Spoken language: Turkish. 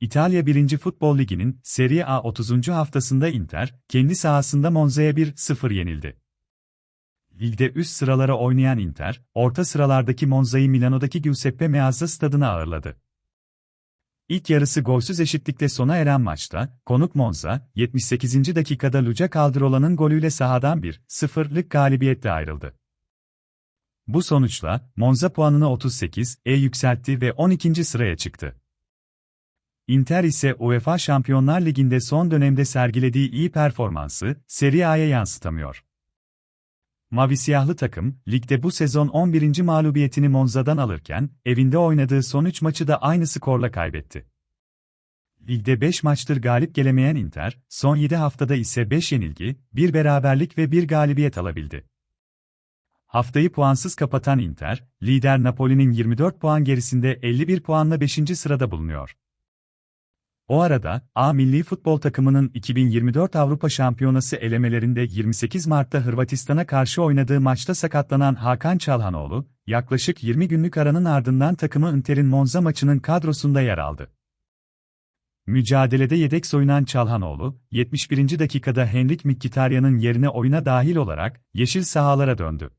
İtalya 1. Futbol Ligi'nin Serie A 30. haftasında Inter, kendi sahasında Monza'ya 1-0 yenildi. Ligde üst sıralara oynayan Inter, orta sıralardaki Monza'yı Milano'daki Giuseppe Meazza stadına ağırladı. İlk yarısı golsüz eşitlikle sona eren maçta, konuk Monza, 78. dakikada Luca Caldirola'nın golüyle sahadan 1-0'lık galibiyetle ayrıldı. Bu sonuçla, Monza puanını 38'e yükseltti ve 12. sıraya çıktı. Inter ise UEFA Şampiyonlar Ligi'nde son dönemde sergilediği iyi performansı, Serie A'ya yansıtamıyor. Mavi siyahlı takım, ligde bu sezon 11. mağlubiyetini Monza'dan alırken, evinde oynadığı son 3 maçı da aynı skorla kaybetti. Ligde 5 maçtır galip gelemeyen Inter, son 7 haftada ise 5 yenilgi, 1 beraberlik ve 1 galibiyet alabildi. Haftayı puansız kapatan Inter, lider Napoli'nin 24 puan gerisinde 51 puanla 5. sırada bulunuyor. O arada, A milli futbol takımının 2024 Avrupa Şampiyonası elemelerinde 28 Mart'ta Hırvatistan'a karşı oynadığı maçta sakatlanan Hakan Çalhanoğlu, yaklaşık 20 günlük aranın ardından takımı Inter'in Monza maçının kadrosunda yer aldı. Mücadelede yedek soyunan Çalhanoğlu, 71. dakikada Henrik Mkhitaryan'ın yerine oyuna dahil olarak yeşil sahalara döndü.